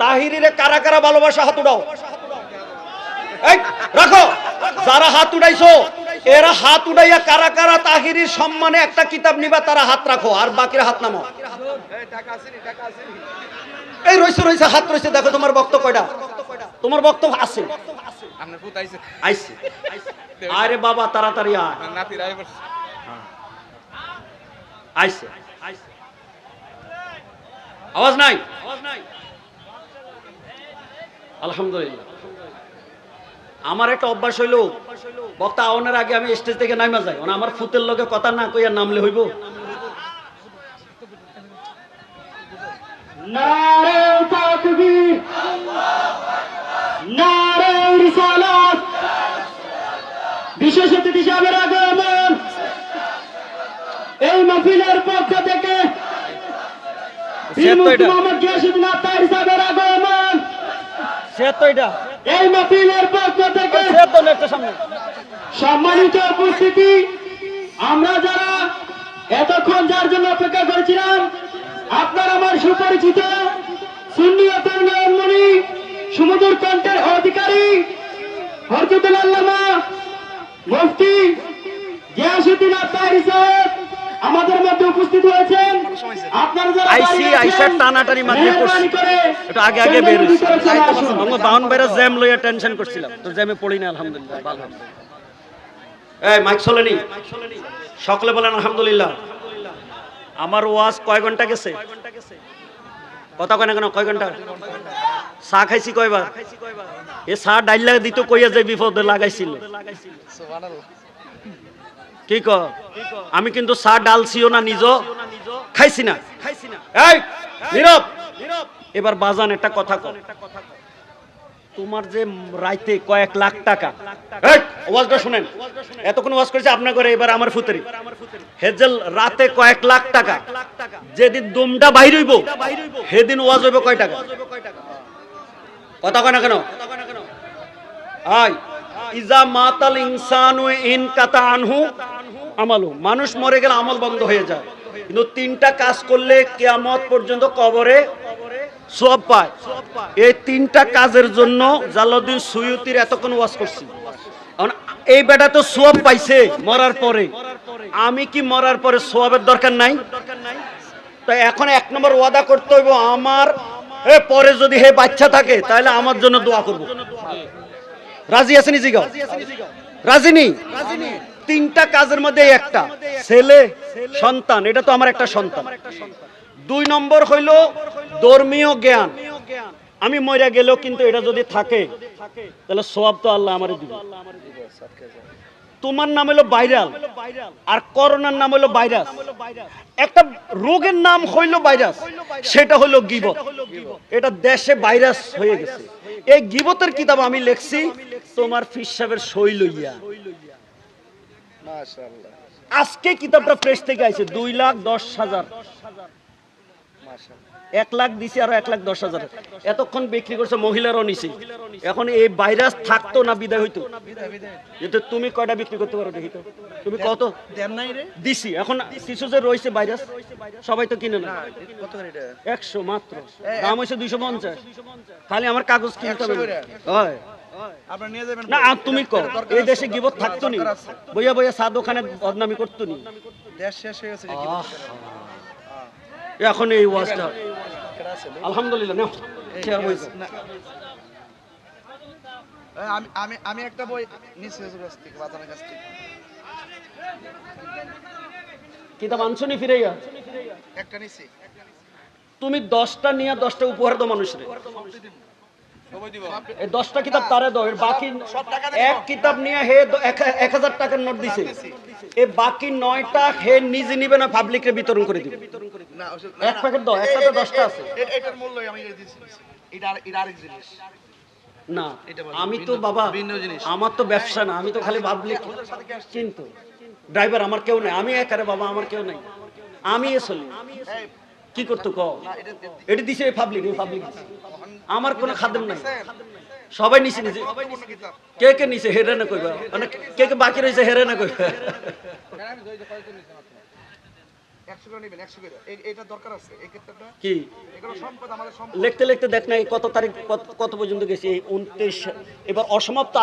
তাহিরিরে কারা কারা ভালোবাসা হাত উঠাও। এই রাখো। যারা হাত উড়াইছো এরা হাত উড়াইয়া কারা কারা তাহিরির সম্মানে একটা কিতাব নিবা তারা হাত রাখো আর বাকিরা হাত নামো এই রইছে রইছে হাত রইছে দেখো তোমার বক্ত কয়টা। তোমার বক্তব্য আছে। আইছে। আইছে। আরে বাবা তাড়াতাড়ি আয়। নাতি রায় বলছে আইছে। আওয়াজ নাই? আলহামদুলিল্লাহ। আমার একটা অভ্যাস হইল বক্তা আওয়ানোর আগে আমি স্টেজ থেকে নাইমা যাই। মানে আমার ফুতের লগে কথা না কইয়া নামলে হইব। বিশেষ অতিথি সাহেবের আগমন। এই মাহফিলের পক্ষ থেকে। মোহাম্মদ গিয়াসুদ্দিন আত্মারি সাহেবের সে এই মাহফিলের পক্ষ থেকে একটা সামনে। সম্মানিত উপস্থিতি আমরা যারা এতক্ষণ যার জন্য অপেক্ষা করেছিলাম আপনার আমার সুপরিচিত সুন্নিয়তের নয়নমণি সুমধুর কণ্ঠের অধিকারী হরজুদুল আল্লামা মুফতি গিয়াসুদ্দিন আত্মারি সাহেব আমাদের মধ্যে উপস্থিত যারা আইসি, আইসার টানাটানি একটু আগে আগে বের। আমার বাউন বাইরে জ্যাম লইয়া টেনশন করছিলাম। তো জ্যামে পড়ি না আলহামদুলিল্লাহ ভালো। এই মাইক চলেনি সকলে বলেন আলহামদুলিল্লাহ। আমার ওয়াজ কয় ঘণ্টা গেছে? কথা কয় না কেন কয় ঘণ্টা? চা খাইছি কয়বার? এ চা ডাইল লাগা দিত কইয়া যে বিপদে লাগাইছিল। কি ক আমি কিন্তু চা ডালছিও না নিজ খাইছি না। এই নীরব। এবার বাজান একটা কথা কর তোমার যে রাইতে কয়েক লাখ টাকা ওয়াজটা শুনেন। এতক্ষণ ওয়াজ করেছে আপনার করে এবার আমার ফুতরি। হেজেল রাতে কয়েক লাখ টাকা। যেদিন দুমটা বাইর হইব সেদিন ওয়াজ হইব কয় টাকা? কথা কয় না কেন? আয় ইজা মাতাল ইনসানু ইন কাতা আনহু। আমালু মানুষ মরে গেলে আমল বন্ধ হয়ে যায়। কিন্তু তিনটা কাজ করলে কেয়ামত পর্যন্ত কবরে সব পায়। এই তিনটা কাজের জন্য জালাউদ্দিন সুয়ুতির এতক্ষণ ওয়াজ করছি। এই বেটা তো সোয়াব পাইছে মরার পরে। আমি কি মরার পরে সোয়াবের দরকার নাই? তো এখন এক নম্বর ওয়াদা করতে হইব আমার। এ, পরে যদি হে বাচ্চা থাকে, তাহলে আমার জন্য দোয়া করব। রাজি আছে আছেনি জিগাও রাজিনি তিনটা কাজের মধ্যে একটা, ছেলে, সন্তান, এটা তো আমার একটা সন্তান। দুই নম্বর হইল ধর্মীয় জ্ঞান। আমি মরে গেলেও কিন্তু এটা যদি থাকে, তাহলে সব তো আল্লাহ আমার তোমার নাম হলো ভাইরাল, আর করোনার নাম হলো ভাইরাস। একটা রোগের নাম হইল ভাইরাস, সেটা হলো গিবত। এটা দেশে ভাইরাস হয়ে গেছে। এই গিবতের কিতাব আমি লিখছি, তোমার ফিস সাহেবের সই লইয়া। আজকে কিতাবটা প্রেস থেকে আইছে দুই লাখ দশ হাজার। এক লাখ দিছি আর এক লাখ দশ হাজার। এতক্ষণ বিক্রি করছে মহিলারও নিছি এখন এই ভাইরাস থাকতো না বিদায় হইতো? কিন্তু তুমি কয়টা বিক্রি করতে পারো দেখি তো? তুমি কত? দেন দিছি। এখন কিছু যে রয়েছে ভাইরাস সবাই তো কিনে না কত করে এটা? একশো মাত্র। দাম হয়েছে দুইশো পঞ্চাশ। খালি আমার কাগজ কিনতে হবে। হয়। না আর তুমি কর এই দেশে গিবত থাকতো নি? বইয়া বইয়া সাদ ওখানে বদনামি করতো নি? দেশ শেষ হয়ে গেছে এখন এই ওয়াজটা আলহামদুলিল্লাহ নাও চেয়ার বইছে আমি আমি আমি একটা বই নিচ্ছি হুজুর থেকে বাজানের কাছ থেকে। কিতাব আনছো নি ফিরাইয়া? একটা নিচ্ছি তুমি দশটা নিয়ে দশটা উপহার দাও মানুষের। এই দশটা কিতাব তারে দাও এর বাকি এক কিতাব নিয়ে হে এক- হাজার টাকার নোট দিছে। এই বাকি নয়টা হে নিজে নিবে না পাবলিকে বিতরণ করে দিবে। এক প্যাকেট দাও একটাতে দশটা আছে। এটার মূল্য আমি এটা এটা আরেক জিনিস। না আমি তো বাবা আমার তো ব্যবসা না আমি তো খালি পাবলিক কিন্তু ড্রাইভার আমার কেউ নেই আমি একারে বাবা আমার কেউ নেই। আমি এ চলি। কি করতো ক দিছে পাবলিক আমার কোনো খাদ্য নাই। সবাই নিছে নিছে কে কে নিছে হেরে না কইবা? মানে কে কে বাকি রয়েছে হেরে না কইবা লিখতে লিখতে দেখ না এই কত তারিখ, কত- পর্যন্ত এবার অসমাপ্ত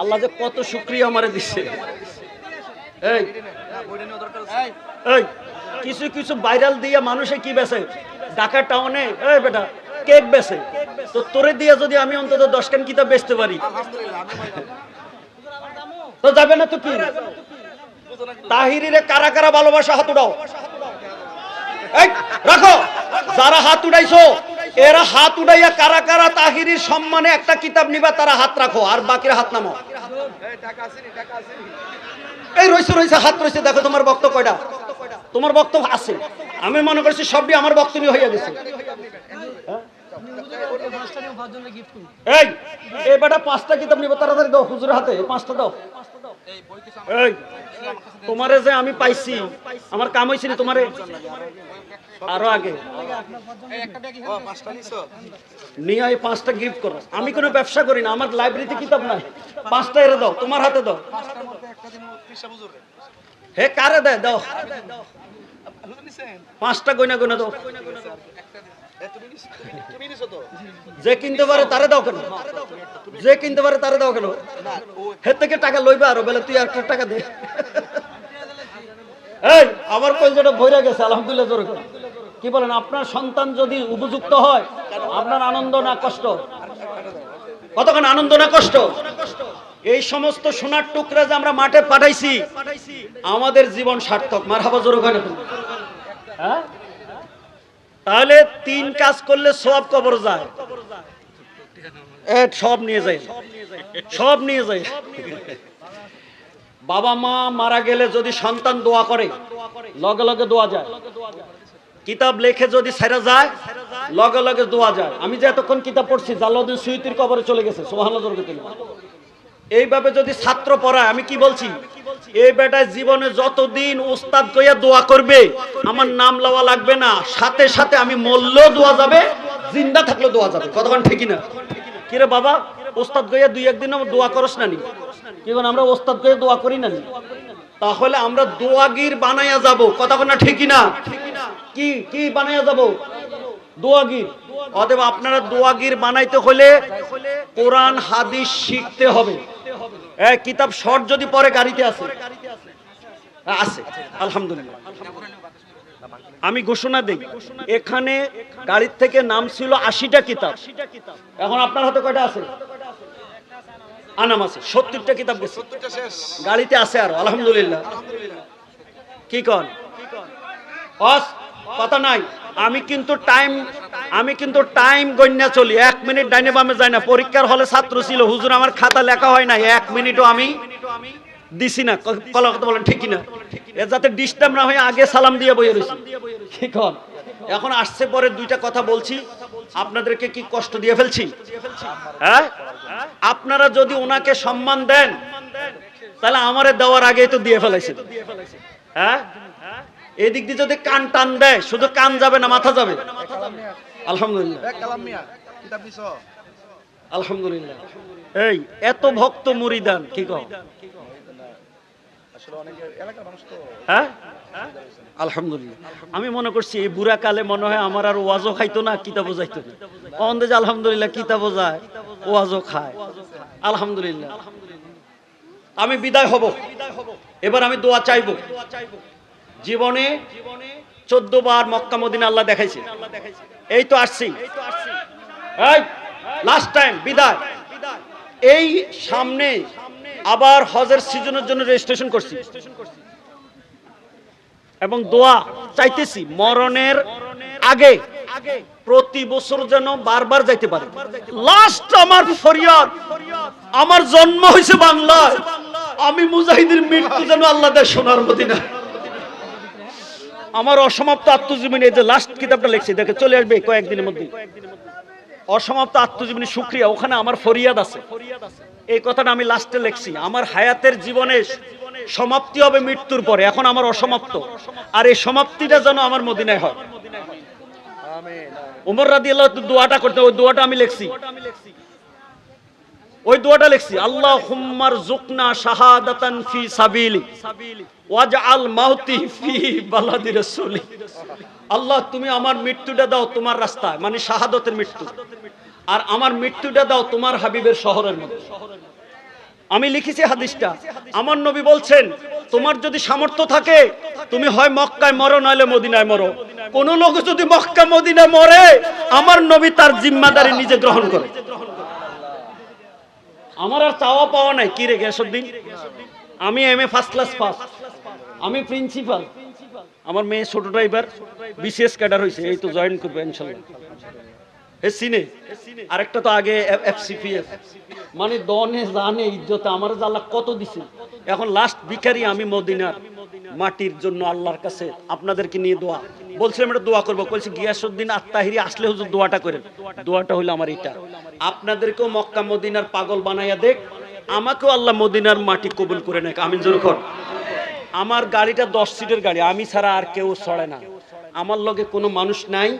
আল্লাহ যে কত সুক্রিয়া আমারে দিচ্ছে এই। কিছু কিছু ভাইরাল দিয়ে মানুষে কি বেছে ঢাকা টাউনে এই বেটা কেক বেছে তো তোরে দিয়ে যদি আমি অন্তত দশ খান কিতাব বেচতে পারি। তো যাবে না তো কি? তাহিরিরে কারা কারা ভালোবাসা হাত এই রাখো। যারা হাত উঠাইছো এরা হাত উঠাইয়া কারা কারা তাহিরির সম্মানে একটা কিতাব নিবা তারা হাত রাখো আর বাকিরা হাত নামো এই রয়েছে রয়েছে হাত রয়েছে দেখো তোমার বক্তব্য কয়টা? তোমার বক্তব্য আছে। আমি মনে করছি সবই আমার বক্তব্য হইয়া গেছে। এই এই বেটা পাঁচটা কিতাব নিব, তাড়াতাড়ি দাও, হুজুরের হাতে পাঁচটা দাও। এই, তোমারে যে আমি পাইছি, আমার কাম হয়েছিল তোমারে? আরও আগে। নিয়ে এই পাঁচটা গিফট করো। আমি কোনো ব্যবসা করি না, আমার লাইব্রেরিতে কিতাব নাই। পাঁচটা এরে দাও, তোমার হাতে দাও। হে, কারে দেয়? দাও। পাঁচটা গয়না গয়না দাও। যে কিনতে পারে তারে দাও কেন? যে কিনতে পারে তারে দাও কেন? না ও হে থেকে টাকা লইবা আরও বেলে তুই একটা টাকা দে। এই আমার কলজাটা ভইরা গেছে আলহামদুলিল্লাহ জোরে করে। কি বলেন আপনার সন্তান যদি উপযুক্ত হয় আপনার আনন্দ না কষ্ট? কতক্ষণ আনন্দ না কষ্ট? এই সমস্ত সোনার টুকরা যে আমরা মাঠে পাঠাইছি আমাদের জীবন সার্থক। মার হাবা জোর হ্যাঁ? তাহলে তিন কাজ করলে সব কবর যায়। সব নিয়ে যায়। সব নিয়ে যায়। বাবা মা মারা গেলে যদি সন্তান দোয়া করে, লগে লগে দোয়া যায়। কিতাব লেখে যদি ছেড়ে যায়, লগে লগে দোয়া যায়। আমি যে এতক্ষণ কিতাব পড়ছি জালাউদ্দিন সুইতির কবরে চলে গেছে। সোহান এইভাবে যদি ছাত্র পড়ায় আমি কি বলছি? এই বেটায় জীবনে যতদিন উস্তাদ কইয়া দোয়া করবে আমার নাম লওয়া লাগবে না। সাথে সাথে আমি মরলেও দোয়া যাবে জিন্দা থাকলেও দোয়া যাবে। কতক্ষণ ঠিকই না কিরে বাবা ওস্তাদ কইয়া দুই একদিন আমার দোয়া করস না নি কি বলেন, আমরা ওস্তাদ কইয়া দোয়া করি না নি তাহলে আমরা দোয়াগির বানাইয়া যাব। কতক্ষণ না ঠিকই না কি কি বানাইয়া যাব? দোয়াগির। অতএব আপনারা দোয়াগির বানাইতে হলে কোরআন হাদিস শিখতে হবে। এই কিতাব শর্ট যদি পরে গাড়িতে আছে। আছে। আলহামদুলিল্লাহ। আমি ঘোষণা দিই এখানে গাড়ির থেকে নাম ছিল আশিটা কিতাব। এখন আপনার হাতে কয়টা আছে? আনাম আছে সত্তরটা কিতাব গেছে। গাড়িতে আছে আরও আলহামদুলিল্লাহ। কি কন? কথা নাই। আমি কিন্তু টাইম আমি কিন্তু টাইম গণ্যা চলি। এক মিনিট ডাইনে বামে যাই না। পরীক্ষার হলে ছাত্র ছিল। হুজুর, আমার খাতা লেখা হয় না এক মিনিটও আমি দিছি না। কলা কথা বলেন ঠিকই না এ যাতে ডিস্টার্ব না হয়ে আগে সালাম দিয়ে বইয়ে রয়েছি কি কন এখন আসছে পরে দুইটা কথা বলছি। আপনাদেরকে কি কষ্ট দিয়ে ফেলছি? হ্যাঁ? আপনারা যদি ওনাকে সম্মান দেন, তাহলে আমারে দেওয়ার আগেই তো দিয়ে ফেলাইছেন হ্যাঁ? এদিক দিয়ে যদি কান টান দেয়, শুধু কান যাবে না, মাথা যাবে? আলহামদুলিল্লাহ। এক কালাম মিয়া কিতাব নিছো আলহামদুলিল্লাহ। এই এত ভক্ত মুরিদান কি কও? আসলে অনেক এলাকার মানুষ তো হ্যাঁ? আলহামদুলিল্লাহ। আমি মনে করছি এই বুড়া কালে মনে হয় আমার আর ওয়াজও খাইতো না কিতাবও যাইতো না। অন্ধে যে আলহামদুলিল্লাহ কিতাবও যায় ওয়াজও খায়। আলহামদুলিল্লাহ। আমি বিদায় হব। এবার আমি দোয়া চাইব। জীবনে চোদ্দ বার মক্কা মদিনা আল্লাহ দেখাইছে। এই তো আসছি। এই। লাস্ট টাইম বিদায়। এই সামনে আবার হজের সিজনের জন্য রেজিস্ট্রেশন করছি। এবং দোয়া চাইতেছি মরণের আগে প্রতি বছর যেন বারবার যাইতে পারে। লাস্ট আমার ফরিয়াদ আমার জন্ম হয়েছে বাংলায়। আমি মুজাহিদের মৃত্যু যেন আল্লাহ দেয় সোনার মদিনা আমার অসমাপ্ত আত্মজীবনী এই যে লাস্ট কিতাবটা লিখছি দেখে চলে আসবে কয়েকদিনের মধ্যে। অসমাপ্ত আত্মজীবনী সুক্রিয়া ওখানে আমার ফরিয়াদ আছে। এই কথাটা আমি লাস্টে লিখছি আমার হায়াতের জীবনে সমাপ্তি হবে মৃত্যুর পরে এখন আমার অসমাপ্ত। আর এই সমাপ্তিটা যেন আমার মদিনায় হয়। উমর রাদি আল্লাহ দোয়াটা করতে ওই দোয়াটা আমি লিখছি। ওই দোয়াটা লিখছি আল্লাহ হুম্মার জুকনা শাহাদাতান ফি সাবিলি, ওয়াজআল মাউতি ফি বালাদি রাসূলি। আল্লাহ, তুমি আমার মৃত্যুটা দাও তোমার রাস্তায় মানে শাহাদতের মৃত্যু। আর আমার মৃত্যুটা দাও তোমার হাবিবের শহরের মধ্যে। আমি লিখেছি হাদিসটা, আমার নবী বলছেন, তোমার যদি সামর্থ্য থাকে, তুমি হয় মক্কায় মরো, নইলে মদিনায় মরো। কোন লোক যদি মক্কা, মদিনায় মরে, আমার নবী তার জিম্মাদারি নিজে গ্রহণ করে। আমার আর চাওয়া পাওয়া নাই। কি রে গ্যাসুদ্দিন আমি M A first class pass আমি প্রিন্সিপাল আমার মেয়ে ছোট ড্রাইভার বিশেষ ক্যাডার হয়েছে এই তো জয়েন করবে, ইনশাল্লাহ। সিনে। আরেকটা তো আগে এফসিপিএফ মানে দনে জানে ইজ্জতে আমার আল্লাহ কত দিছে। এখন লাস্ট ভিখারি আমি মদিনার মাটির জন্য আল্লাহর কাছে। আপনাদেরকে নিয়ে দোয়া। বলছিলাম এটা দোয়া করব। বলছি গিয়াসুদ্দিন আত্মাহিরি আসলে হুজুর দোয়াটা করেন। দোয়াটা হলো আমার এটা। আপনাদেরকেও মক্কা মদিনার পাগল বানাইয়া দেখ। আমাকেও আল্লাহ মদিনার মাটি কবুল করে নেক। আমিন জোরখন আমার গাড়িটা দশ সিটের গাড়ি। আমি ছাড়া আর কেউ ছড়ে না। আমার লগে কোনো মানুষ নাই।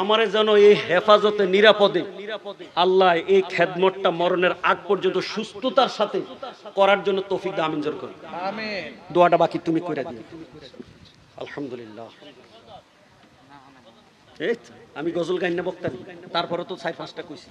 আমারে যেন এই হেফাজতে নিরাপদে আল্লাহ এই খেদমতটা মরণের আগ পর্যন্ত সুস্থতার সাথে করার জন্য তৌফিক দাও, আমিন জোর করি দোয়াটা বাকি তুমি করে দিও। আলহামদুলিল্লাহ। আমি গজল গাইনা বক্তা তারপরে তো চার পাঁচটা কইছি।